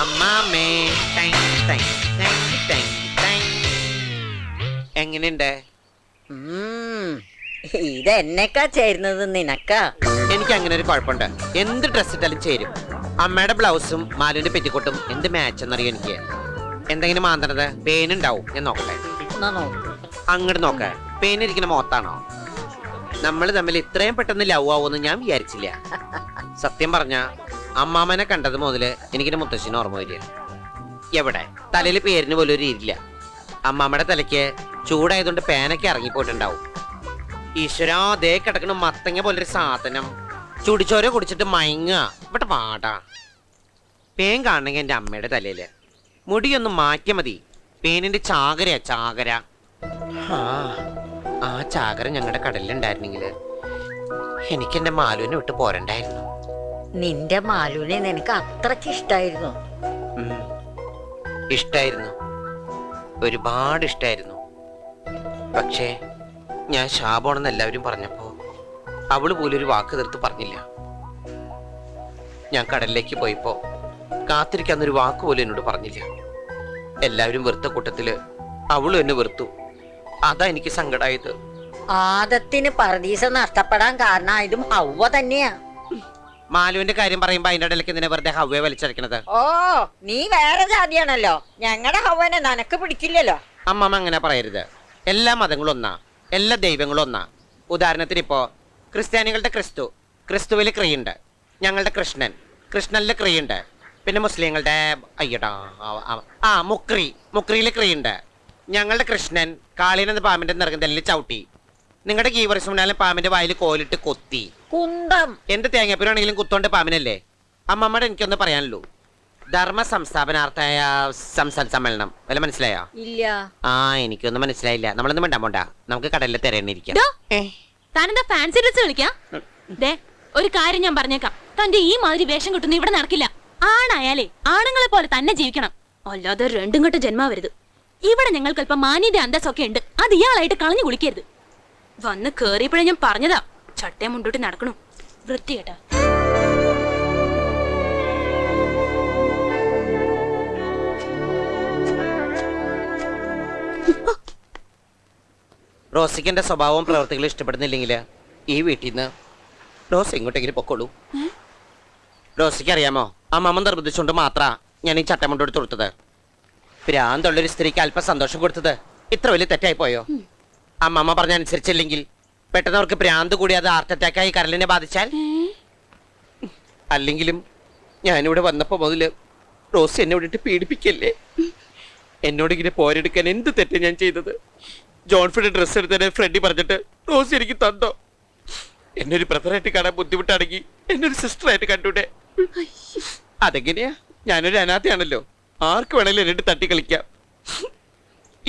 അമ്മാമേ. എങ്ങനെയുണ്ട്? ഇത് എന്നെക്കാ ചേരുന്നത് നിനക്കാ? എനിക്ക് അങ്ങനെ ഒരു കുഴപ്പമുണ്ട്. എന്ത് ഡ്രസ് ഇട്ടാലും ചേരും. അമ്മയുടെ ബ്ലൗസും മാലുവിന്റെ പെറ്റിക്കോട്ടും എന്ത് മാച്ച് എന്നറിയോ എനിക്ക്? എന്തെങ്കിലും മാന്തണത്? പേനുണ്ടാവും ഞാൻ നോക്കട്ടെ. അങ്ങോട്ട് നോക്ക. പേനിരിക്കുന്ന മോത്താണോ നമ്മൾ തമ്മിൽ ഇത്രയും പെട്ടെന്ന് ലവ് ആവുമെന്ന് ഞാൻ വിചാരിച്ചില്ല. സത്യം പറഞ്ഞ അമ്മാമനെ കണ്ടത് മുതൽ എനിക്കിന്റെ മുത്തശ്ശിന് ഓർമ്മ വരിക. എവിടെ? തലയിൽ പേരിന് പോലും ഒരു ഇരില്ല അമ്മാമ്മയുടെ തലയ്ക്ക് ചൂടായതുകൊണ്ട് പേനൊക്കെ ഇറങ്ങിപ്പോയിട്ടുണ്ടാവും. ഈശ്വരാ ദേ കിടക്കണ മത്തങ്ങ പോലൊരു സാധനം. ചുടിച്ചോര കുടിച്ചിട്ട് മയങ്ങുക. ഇവിടെ പാടാ പേൻ കാണണമെങ്കിൽ എന്റെ അമ്മയുടെ തലയിൽ മുടിയൊന്ന് മാറ്റിയ മതി. പേനിന്റെ ചാകരയാ ചാകര. ആ, ചാകര ഞങ്ങളുടെ കടലിലുണ്ടായിരുന്നെങ്കിൽ എനിക്ക് മാലുവിനെ വിട്ട് പോരണ്ടായിരുന്നു. നിന്റെ മാലുവിനെ നിനക്ക് അത്രയ്ക്ക് ഇഷ്ടായിരുന്നു. ഇഷ്ടായിരുന്നു. ഒരുപാട് ഇഷ്ടായിരുന്നു. പക്ഷേ ഞാൻ ശാപമാണെന്ന് എല്ലാവരും പറഞ്ഞപ്പോ അവൾ പോലും ഒരു വാക്ക് തീർത്ത് പറഞ്ഞില്ല. ഞാൻ കടലിലേക്ക് പോയപ്പോ കാത്തിരിക്കാന്നൊരു വാക്ക് പോലും എന്നോട് പറഞ്ഞില്ല. എല്ലാവരും വെറുത്ത കൂട്ടത്തിൽ അവളും എന്നെ വെറുത്തു. അതാ എനിക്ക് സങ്കടായത്. ആദത്തിന് പറദീസ നഷ്ടപ്പെടാൻ കാരണമായതും ഹൗവ തന്നെയാ. മാലുവിന്റെ കാര്യം പറയുമ്പോ അതിന്റെ ഇടയിലേക്ക് എന്തിനാ വെറുതെ ഹവ്വയെ വലിച്ചടക്കണത് ഓ നീ വേറെ ജാതിയാണല്ലോ. ഞങ്ങളുടെ ഹവനെ നനക്ക് പിടിക്കില്ലല്ലോ. അമ്മമ്മ അങ്ങനെ പറയരുത്. എല്ലാ മതങ്ങളും ഒന്നാ. എല്ലാ ദൈവങ്ങളും ഒന്നാ. ഉദാഹരണത്തിന് ഇപ്പോ ക്രിസ്ത്യാനികളുടെ ക്രിസ്തു. ക്രിസ്തുവിൽ ക്രിയുണ്ട്. ഞങ്ങളുടെ കൃഷ്ണൻ. കൃഷ്ണനിലെ ക്രിയുണ്ട്. പിന്നെ മുസ്ലിങ്ങളുടെ അയ്യടാ ആ, മുക്രി. മുക്രിയിലെ ക്രിയുണ്ട്. ഞങ്ങളുടെ കൃഷ്ണൻ കാളിനെന്ന പാമ്പിന്റെ നിറകുന്തലിൽ ചവിട്ടി. നിങ്ങളുടെ ഗീവർസുമനാലും പാമ്പിന്റെ വായിൽ കോലിട്ട് കൊത്തി. കുന്തം. എന്റെ തേങ്ങാപ്പൂരാണെങ്കിലും കുത്തോണ്ട് പാമ്പിനല്ലേ? അമ്മമ്മയുടെ എനിക്കൊന്ന് പറയാനുള്ളൂ. ധർമ്മ സംസ്ഥാപനാർത്ഥായ സംസ്ഥാന സമ്മേളനം. വല്ല മനസ്സിലായോ? ഇല്ല. ആ എനിക്കൊന്നും മനസ്സിലായില്ല. നമ്മളൊന്നും വേണ്ട പോണ്ട. നമുക്ക് കടലിൽ തിരയണിരിക്കാം താനെന്താ ഫാൻസി ഡ്രസ് വിളിക്കാം ദേ ഒരു കാര്യം ഞാൻ പറഞ്ഞേക്കാം. തന്റെ ഈ മാതിരി വേഷം കിട്ടുന്ന ഇവിടെ നടക്കില്ല. ആണായാലേ ആണുങ്ങളെ പോലെ തന്നെ ജീവിക്കണം. അല്ലാതെ രണ്ടും കെട്ട് ജന്മാവരുത് ഇവിടെ ഞങ്ങൾക്ക് അല്പം മാന്യത അന്തസ്സൊക്കെ ഉണ്ട്. അത് ഇയാളായിട്ട് കളഞ്ഞു കുളിക്കരുത്. വന്ന് കേറിയപ്പോഴേ ഞാൻ പറഞ്ഞതാ. ചട്ടയം മുണ്ടോട്ട് നടക്കണു? വൃത്തി കേട്ടാ റോസിക്ക് എന്റെ സ്വഭാവവും പ്രവർത്തികളും ഇഷ്ടപ്പെടുന്നില്ലെങ്കിൽ ഈ വീട്ടിൽ നിന്ന് റോസ് ഇങ്ങോട്ടെങ്കിലും പൊക്കോളൂ. റോസിക്ക് അറിയാമോ അമ്മമ്മ നിർബന്ധിച്ചുകൊണ്ട് മാത്രാ ഞാൻ ഈ ചട്ടം കൊണ്ടെടുത്ത് കൊടുത്തത് ഭ്രാന്തുള്ളൊരു സ്ത്രീക്ക് അല്പം സന്തോഷം കൊടുത്തത് ഇത്ര വലിയ തെറ്റായി പോയോ? അമ്മമ്മ പറഞ്ഞ അനുസരിച്ചില്ലെങ്കിൽ പെട്ടെന്ന് അവർക്ക് ഭ്രാന്ത് കൂടി അത് ഹാർട്ട് അറ്റാക്കായി കരളിനെ ബാധിച്ചാൽ? അല്ലെങ്കിലും ഞാനിവിടെ വന്നപ്പോ മുതൽ റോസ് എന്നെ വിട്ടിട്ട് പീഡിപ്പിക്കല്ലേ? എന്നോട് ഇങ്ങനെ പോരെടുക്കാൻ എന്ത് തെറ്റ് ഞാൻ ചെയ്തത്? ജോൺഫിന്റെ ഡ്രസ്സ് എടുത്തതിന് ഫ്രണ്ടി പറഞ്ഞിട്ട് റോസ് എനിക്ക് തന്നോ? എന്നെ ഒരു ബ്രദറായിട്ട് കാണാൻ ബുദ്ധിമുട്ടാണെങ്കിൽ എന്നെ ഒരു സിസ്റ്ററായിട്ട് കണ്ടൂടെ അതെങ്ങനെയാ? ഞാനൊരു അനാഥയാണല്ലോ. ആർക്ക് വേണേലും എന്നിട്ട് തട്ടി കളിക്കാം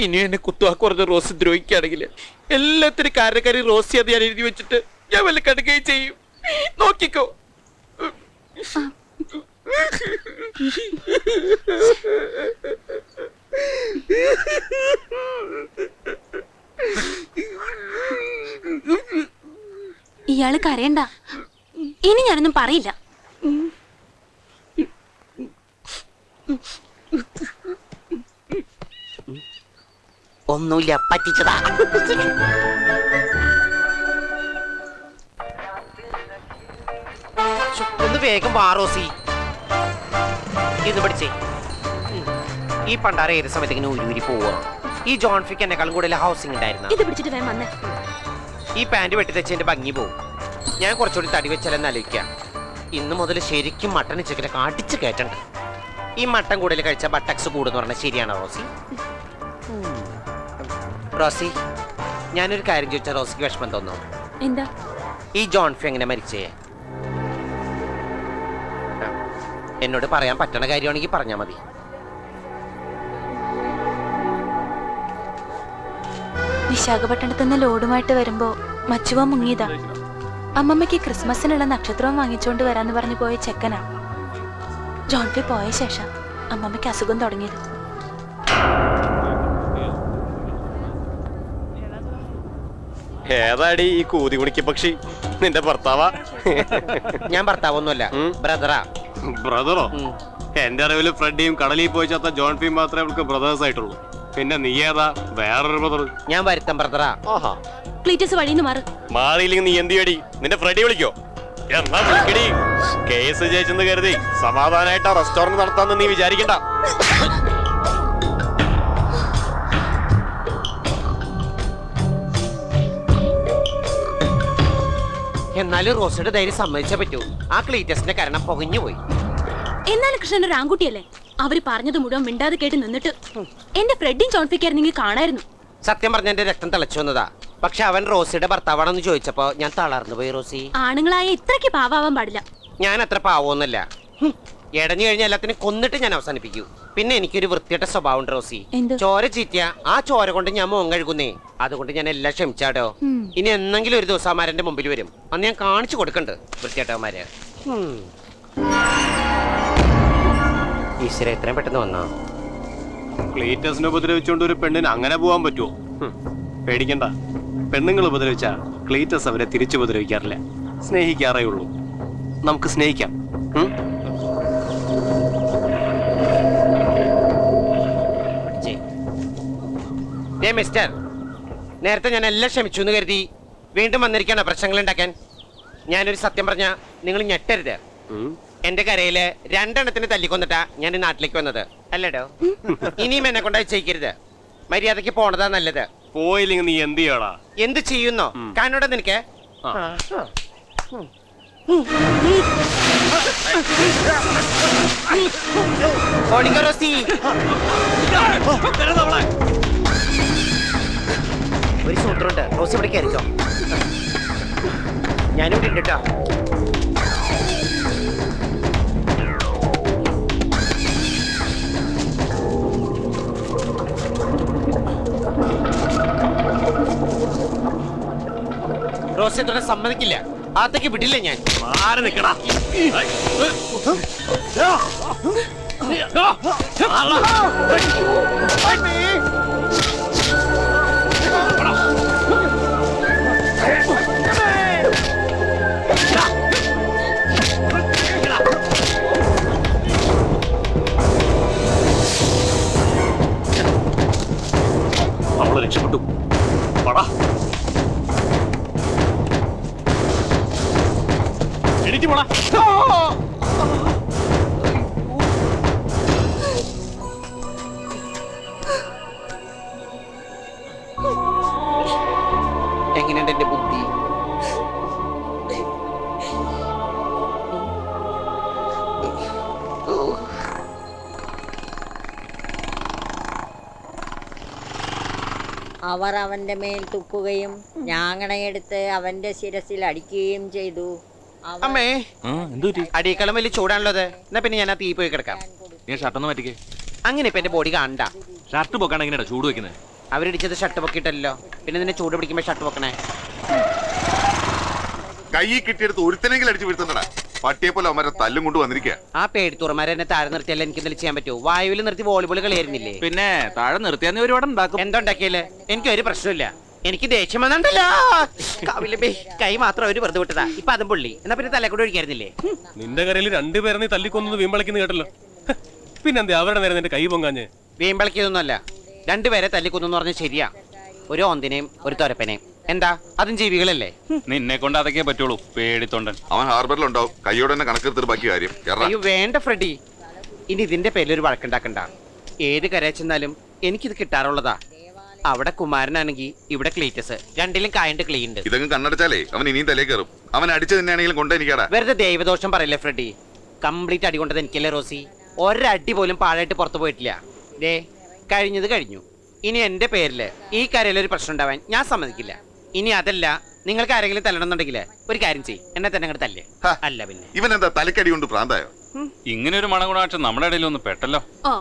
ഇനിയും എന്നെ കുത്തുവാക്ക് പറഞ്ഞ റോസ് ദ്രോഹിക്കുകയാണെങ്കിൽ. എല്ലാത്തിനും കാരണക്കാരി റോസി അത് ഞാൻ എഴുതി വെച്ചിട്ട് ഞാൻ വല്ല കടുകയും ചെയ്യും. നോക്കിക്കോ. ഇയാൾ കരയണ്ട. ഇനി ഞാനൊന്നും പറയില്ല. ഒന്നുമില്ല പറ്റിച്ചതാ. ഒന്ന് വേഗം വാറോസി ഇത് പഠിച്ചേ. ഈ പണ്ടാര ഏത് സമയത്ത് ഇങ്ങനെ ഉരുവിരി പോവുക ഈ ജോൺഫിക്ക് എന്നെക്കാളും കൂടുതൽ ഹൗസിംഗ് ഉണ്ടായിരുന്നു? ഇത് പിടിച്ചിട്ട് വേഗം വന്നേ. ഈ പാന്റ് വെട്ടി തെച്ചതിന്റെ ഭംഗി പോവും. ഞാൻ കുറച്ചുകൂടി തടി വെച്ചാലെന്ന് ആലോചിക്കാം. ഇന്ന് മുതൽ ശരിക്കും മട്ടൺ ചിക്കനൊക്കെ അടിച്ച് കയറ്റണ്ട. ഈ മട്ടൻ കൂടുതൽ കഴിച്ചാൽ ബട്ടക്സ് കൂടുന്ന് പറഞ്ഞാൽ ശരിയാണോ റോസി. റോസി ഞാനൊരു കാര്യം ചോദിച്ചാൽ റോസിക്ക് വിഷമം തോന്നുന്നു. എന്താ? ഈ ജോൺഫി എങ്ങനെ മരിച്ചേ? എന്നോട് പറയാൻ പറ്റണ കാര്യമാണെങ്കിൽ പറഞ്ഞാൽ മതി. വിശാഖപട്ടണത്ത് നിന്ന് ലോഡുമായിട്ട് വരുമ്പോ മച്ചുവ മുങ്ങിയതാ. അമ്മമ്മയ്ക്ക് ക്രിസ്മസിനുള്ള നക്ഷത്രവും വാങ്ങിച്ചുകൊണ്ട് വരാന്ന് പറഞ്ഞു പോയ ചെക്കനാ. ജോൺഫി പോയ ശേഷം അമ്മമ്മയ്ക്ക് അസുഖം തുടങ്ങിയത്. ഏതാടി ഈ കൂതി കുണിക്ക് പക്ഷി? നിന്റെ ഭർത്താവാ? ഞാൻ ഭർത്താവൊന്നുമല്ല. ബ്രദറാ. ബ്രദറോ. എന്റെ അറിവിൽ ഫ്രെഡിയും കടലിൽ പോയി ചത്ത ജോൺ ഫിയും മാത്രമേ അവൾക്ക് ബ്രദേഴ്സ് ആയിട്ടുള്ളൂ. പിന്നെ നീ ഏതാ? വേറൊരു ബ്രദർ ഞാൻ വരുത്തം ബ്രദറാ. ആഹാ. ക്ലീറ്റസ് വഴിന്ന് മാറ്. മാറിയില്ലെങ്കിൽ നീ എന്ത് ചെയ്യടി നിന്റെ ഫ്രെഡി വിളിക്കോ. എന്നാ വിളിക്കടി? കേസ് ജയിച്ചെന്ന് കരുതി സമാധാനായിട്ട് ആ റെസ്റ്റോറന്റ് നടത്താന്ന് നീ വിചാരിക്കണ്ട. എന്നാലും റോസിയുടെ ധൈര്യം സമ്മതിച്ചേ പറ്റൂ. ആ ക്ലീറ്റസിന്റെ കരണം പൊകഞ്ഞു പോയി. എന്നാലും കൃഷ്ണൻ ഒരു ആൺകുട്ടിയല്ലേ? അവർ പറഞ്ഞത് മുഴുവൻ മിണ്ടാതെ കേട്ട് നിന്നിട്ട് എന്റെ ഫ്രെഡിയും ചോൺഫിക്കായിരുന്നെങ്കിൽ കാണായിരുന്നു. സത്യം പറഞ്ഞ എന്റെ രക്തം തിളച്ചു വന്നതാ. പക്ഷെ അവൻ റോസിയുടെ ഭർത്താവാണെന്ന് ചോദിച്ചപ്പോ ഞാൻ തളർന്നു പോയി റോസി. ആണുങ്ങളായ ഇത്രയ്ക്ക് പാവാവാൻ പാടില്ല. ഞാൻ അത്ര പാവമൊന്നുമല്ല എടഞ്ഞു കഴിഞ്ഞ എല്ലാത്തിനും കൊന്നിട്ട് ഞാൻ അവസാനിപ്പിക്കൂ. പിന്നെ എനിക്കൊരു വൃത്തിയുടെ സ്വഭാവം ഉണ്ട് റോസി. എന്ത്? ചോര ചീറ്റിയ. ആ ചോര കൊണ്ട് ഞാൻ മോൻ കഴുകുന്നേ. അതുകൊണ്ട് ഞാൻ എല്ലാം ക്ഷമിച്ചാട്ടോ ഇനി എന്നെങ്കിലും ഒരു ദിവസം അമാരന്റെ മുമ്പിൽ വരും. അന്ന് ഞാൻ കാണിച്ചു കൊടുക്കണ്ട് വൃത്തിയേട്ടവന്മാര് ഹും. ഈശ്വര എത്രയും പെട്ടെന്ന് വന്നോ? ക്ലീറ്റസിനെ ഉപദ്രവിച്ചുകൊണ്ട് ഒരു പെണ്ണിന് അങ്ങനെ പോവാൻ പറ്റുമോ ഹും, പേടിക്കണ്ട. പെണ്ണുങ്ങൾ ഉപദ്രവിച്ച ക്ലീറ്റസ് അവരെ തിരിച്ചു ഉപദ്രവിക്കാറില്ല. സ്നേഹിക്കാറേ ഉള്ളൂ. നമുക്ക് സ്നേഹിക്കാം. ഉം? ദേ മിസ്റ്റർ നേരത്തെ ഞാൻ എല്ലാം ക്ഷമിച്ചു എന്ന് കരുതി വീണ്ടും വന്നിരിക്കണോ പ്രശ്നങ്ങൾ ഉണ്ടാക്കാൻ ഞാനൊരു സത്യം പറഞ്ഞ നിങ്ങൾ ഞെട്ടരുത്. എന്റെ കരയിൽ രണ്ടെണ്ണത്തിന് തല്ലിക്കൊന്നിട്ടാ ഞാൻ ഈ നാട്ടിലേക്ക് വന്നത് അല്ലേടോ ഇനിയും എന്നെ കൊണ്ടായി ചെയ്യിക്കരുത് മര്യാദയ്ക്ക് പോണതാ നല്ലത് പോയില്ലെങ്കിൽ നീ എന്ത് ചെയ്യടാ എന്ത് ചെയ്യുന്നോ കാണോടെ നിനക്ക് ആ. ഓടിക്കോ റോസി ഒരു സൂത്രമുണ്ട് റോസ് ഇവിടെ കയറിക്കോ ഞാനും ഉണ്ട് കേട്ടോ റോസി തുടരെ സമ്മതിക്കില്ല ആത്തേക്ക് വിടില്ല ഞാൻ മാറി നിക്കടാ അവൾ എങ്ങനെയുണ്ട് എന്റെ ബുദ്ധി? അവർ അവന്റെ മേൽ തുപ്പുകയും ഞാങ്ങണയെടുത്ത് അവന്റെ ശിരസിൽ അടിക്കുകയും ചെയ്തു. അമ്മേ. എന്തുപറ്റി അടിയേക്കാളും വലിയ ചൂടാണല്ലോ അത് എന്നാ പിന്നെ ഞാൻ ആ തീ പോയി കിടക്കാം. നീ ഷർട്ടൊന്ന് മാറ്റിക്കേ. അങ്ങനെ ഇപ്പൊ എന്റെ ബോഡി കാണണ്ട. ഷർട്ട് പൊക്കാണ് എങ്ങനെയാ ചൂട് വെക്കുന്നത്? അവരിടിച്ചത് ഷർട്ട് പൊക്കിയിട്ടല്ലോ. പിന്നെ നിന്നെ ചൂട് പിടിക്കുമ്പോ ഷർട്ട് പൊക്കണേ. കൈ കിട്ടിയെടുത്ത് ഒരുത്തനെങ്കിലും അടിച്ചു വീഴ്ത്തണ്ടടാ. പട്ടിയെ പോലെ അവന്മാരെ തല്ലും കൊണ്ട് വന്നിരിക്കുക ആ പേടിത്തുറമാരെ എന്നെ താഴെ നിർത്തിയാലും എനിക്ക് എന്തെങ്കിലും ചെയ്യാൻ പറ്റുമോ വായുവിൽ നിർത്തി വോളിബോൾ കളിയായിരുന്നില്ലേ പിന്നെ താഴെ നിർത്തിയാന്ന് ഒരുപാട് ഉണ്ടാക്കും. എന്തുണ്ടാക്കിയല്ലേ? എനിക്ക് ഒരു പ്രശ്നമില്ല എനിക്ക് ദേഷ്യം വന്നിട്ടല്ലോ കാവിലെ കൈ മാത്രം അവർ വെറുതെ വിട്ടതാ. ഇപ്പൊ അതും പുള്ളി. എന്നാ പിന്നെ തലേ കൂടെ ഒഴിക്കായിരുന്നില്ലേ? നിന്റെ കരയിൽ രണ്ടുപേരെ നീ തല്ലിക്കൊന്നു വീമ്പളിക്കുന്നു കേട്ടല്ലോ. പിന്നെന്താ അവരുടെ നേരെ നിന്റെ കൈ പൊങ്ങാഞ്ഞ്? വീമ്പളിക്കൊന്നുമല്ല രണ്ടുപേരെ തല്ലിക്കൊന്നു പറഞ്ഞ ശരിയാ. ഒരു ഓന്തിനെയും ഒരു തൊരപ്പനെയും. എന്താ? അതും ജീവികളല്ലേ? നിന്നെ കൊണ്ട് അതൊക്കെ പറ്റുള്ളൂ പേടിത്തൊണ്ടൻ. അവൻ ഹാർബറിലുണ്ടാവും. കൈയോടെ തന്നെ കണക്കെടുത്തിട്ട് ബാക്കി കാര്യം. അയ്യോ വേണ്ട ഫ്രെഡി. ഇനി ഇതിന്റെ പേരിൽ ഒരു വഴക്കുണ്ടാക്കണ്ട. ഏത് കരയച്ചെന്നാലും എനിക്കിത് കിട്ടാറുള്ളതാ. അവിടെ കുമാരനാണെങ്കിൽ ഇവിടെ ക്ലീറ്റസ്. രണ്ടിലും കായണ്ട് ക്ലീനുണ്ട് ഇതങ്ങ് കണ്ണടച്ചാലേ അവൻ ഇനിയും തലേ കയറും. അവൻ അടിച്ചു തന്നെയാണെങ്കിലും കൊണ്ടെനിക്കാടാ വെറുതെ ദൈവദോഷം പറയല്ലേ ഫ്രെഡി? കംപ്ലീറ്റ് അടി കൊണ്ടത് എനിക്കല്ലേ റോസി? ഒരടി പോലും പാഴായിട്ട് പുറത്തു പോയിട്ടില്ല. ദേ കഴിഞ്ഞത് കഴിഞ്ഞു. ഇനി എന്റെ പേരിൽ ഈ കരയിൽ ഒരു പ്രശ്നം ഉണ്ടാവാൻ ഞാൻ സമ്മതിക്കില്ല. ഇനി അതല്ല നിങ്ങൾക്ക് ആരെങ്കിലും തല്ലണമെന്നുണ്ടെങ്കിൽ ഒരു കാര്യം ചെയ്യും. എന്നെ തന്നെ അങ്ങോട്ട് തല്ലേ. അല്ല പിന്നെ. ഇവൻ എന്താ തലക്കടി കൊണ്ട് പ്രാന്തായോ? ഇങ്ങനെ ഒരു മണഗുണാക്ഷം നമ്മുടെ ഇടയിൽ ഒന്ന് പെട്ടല്ലോ. ഓ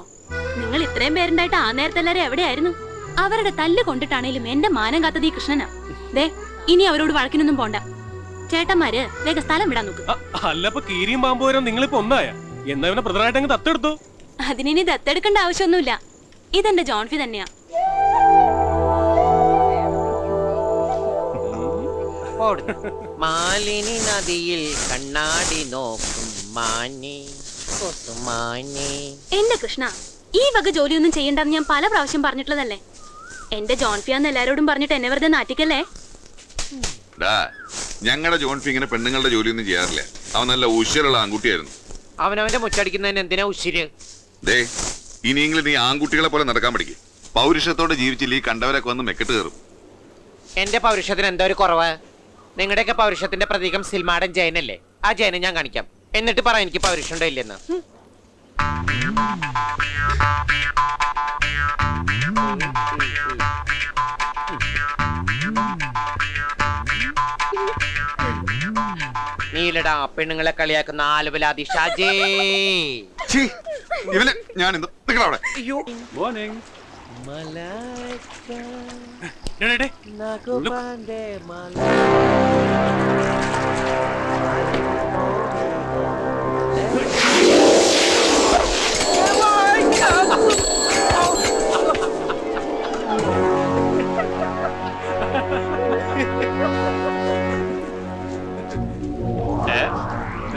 നിങ്ങൾ ഇത്രയും പേരുണ്ടായിട്ട് ആ നേരത്തെ എല്ലാരും എവിടെയായിരുന്നു? അവരുടെ തല്ല് കൊണ്ടിട്ടാണേലും എന്റെ മാനം കാത്തത് ഈ കൃഷ്ണനാ. ദേ ഇനി അവരോട് വഴക്കിനൊന്നും പോണ്ട. ചേട്ടന്മാര് വേഗം സ്ഥലം വിടാൻ നോക്ക്. അല്ലപ്പോ കീരിയും പാമ്പുവരും നിങ്ങളിപ്പോ ഒന്നായ? എന്നാ ഇവനെ പ്രധാനമായിട്ട് അങ്ങ് തത്തെടുത്തു അതിനി ദത്തെടുക്കേണ്ട ആവശ്യമൊന്നുമില്ല. ഇതെന്റെ ജോൺഫി തന്നെയാ. മാലിനി നദിയിൽ കണ്ണാടി നോക്കും മാനി മാനി എന്റെ കൃഷ്ണ ഈ വക ജോലിയൊന്നും ചെയ്യണ്ടെന്ന് ഞാൻ പല പ്രാവശ്യം പറഞ്ഞിട്ടുള്ളതല്ലേ? എന്റെ ജോൺഫിയാന്ന് എല്ലാരോടും പറഞ്ഞിട്ട് എന്നെ വെറുതെ നാട്ടിക്കല്ലേ ഞങ്ങളുടെ ജോൺഫി ഇങ്ങനെ പെണ്ണുങ്ങളുടെ ജോലിയൊന്നും ചെയ്യാറില്ല. അവൻ നല്ല ഉശിരുള്ള ആൺകുട്ടിയായിരുന്നു. അവനവന്റെ മുച്ചടിക്കുന്നതിന് എന്തിനാ ഉശിര്? ദേ ഇനിയെങ്കിലും നീ ആൺകുട്ടികളെ പോലെ നടക്കാൻ പഠിക്കും. പൗരുഷത്തോടെ ജീവിച്ചില്ല ഈ കണ്ടവരൊക്കെ വന്ന് മെക്കെട്ട് കയറും. എന്റെ പൗരുഷത്തിന് എന്താ ഒരു കുറവ്? നിങ്ങളുടെയൊക്കെ പൗരുഷത്തിന്റെ പ്രതീകം സിൽമാടൻ ജയനല്ലേ? ആ ജയനെ ഞാൻ കാണിക്കാം. എന്നിട്ട് പറ എനിക്ക് പൗരുഷമുണ്ടോ ഇല്ലെന്ന്. നീലടാ പെണ്ണുങ്ങളെ കളിയാക്കുന്ന ആലുവലാതി ഷാജേ. ഇവനെ ഞാൻ അവിടെ അയ്യോ. മോർണിംഗ്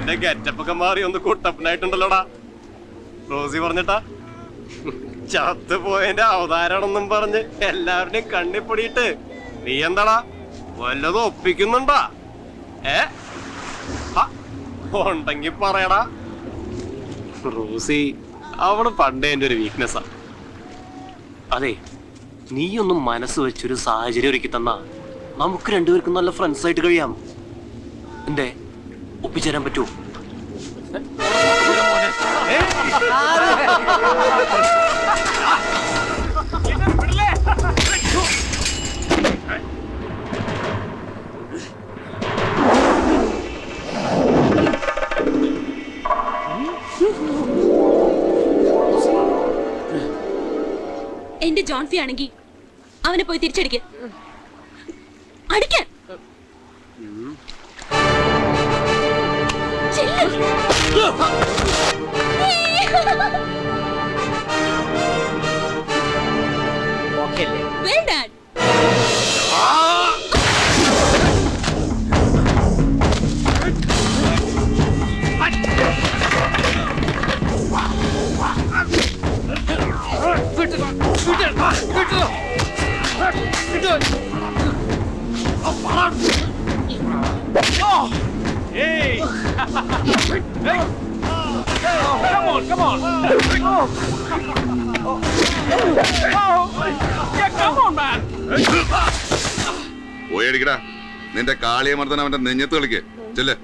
എന്റെ ഗെറ്റപ്പൊക്കെ മാറി ഒന്ന് കുട്ടപ്പനായിട്ടുണ്ടല്ലോടാ. റോസി പറഞ്ഞിട്ടാ? ചത്ത് പോയതിന്റെ അവതാരമാണെന്നും പറഞ്ഞ് എല്ലാവരുടെയും കണ്ണിപ്പൊടിയിട്ട് നീ എന്താടാ? വല്ലതും ഒപ്പിക്കുന്നുണ്ടാ? ഏ? ഉണ്ടെങ്കി പറയടാ. റോസി അവൾ പണ്ടേ എന്റെ ഒരു വീക്ക്നെസ്സാ അതെ നീയൊന്നും മനസ്സ് വെച്ചൊരു സാഹചര്യം ഒരുക്കി തന്നാ നമുക്ക് രണ്ടുപേർക്കും നല്ല ഫ്രണ്ട്സ് ആയിട്ട് കഴിയാം. എന്തേ ഒപ്പിച്ചേരാൻ പറ്റുമോ എന്റെ ജോൺഫി ആണെങ്കി അവനെ പോയി തിരിച്ചടിക്ക്. അടിക്കാൻ പോയടിക്കടാ നിന്റെ കാളിയമർദ്ദൻ അവന്റെ നെഞ്ഞത്ത് കളിക്ക്. ചെല്ലേ.